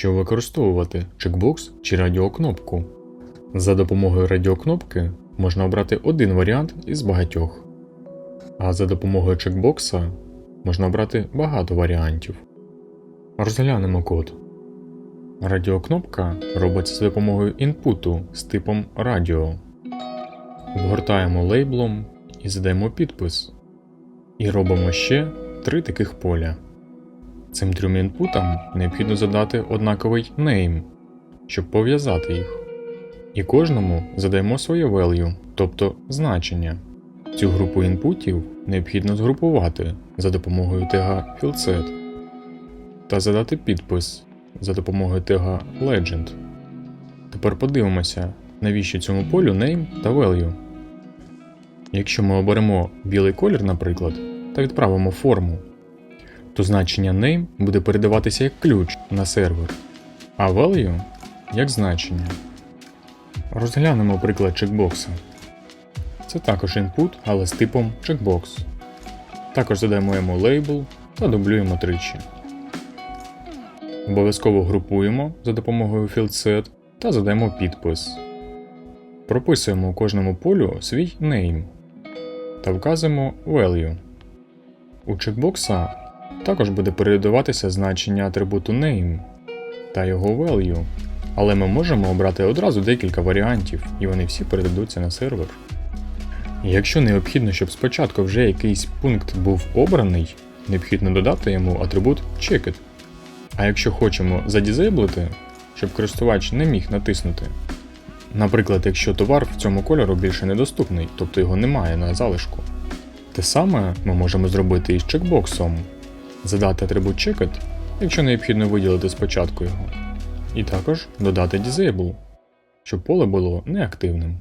що використовувати чекбокс чи радіокнопку. За допомогою радіокнопки можна обрати один варіант із багатьох, а за допомогою чекбокса можна обрати багато варіантів. Розглянемо код. Радіокнопка робиться за допомогою інпуту з типом радіо. Обгортаємо лейблом і задаємо підпис. І робимо ще три таких поля. Цим трьом інпутам необхідно задати однаковий name, щоб пов'язати їх. І кожному задаємо своє value, тобто значення. Цю групу інпутів необхідно згрупувати за допомогою тега fieldset та задати підпис за допомогою тега legend. Тепер подивимося, навіщо цьому полю name та value. Якщо ми оберемо білий колір, наприклад, та відправимо форму, то значення name буде передаватися як ключ на сервер, а value як значення. Розглянемо приклад чекбокса. Це також input, але з типом checkbox. Також задаємо йому лейбл та дублюємо тричі. Обов'язково групуємо за допомогою fieldset та задаємо підпис. Прописуємо у кожному полю свій name та вказуємо value. У чекбокса також буде передаватися значення атрибуту name та його value, але ми можемо обрати одразу декілька варіантів, і вони всі передадуться на сервер. Якщо необхідно, щоб спочатку вже якийсь пункт був обраний, необхідно додати йому атрибут checked. А якщо хочемо задізейблити, щоб користувач не міг натиснути. Наприклад, якщо товар в цьому кольору більше недоступний, тобто його немає на залишку. Те саме ми можемо зробити із чекбоксом, задати атрибут checked, якщо необхідно виділити спочатку його, і також додати disable, щоб поле було неактивним.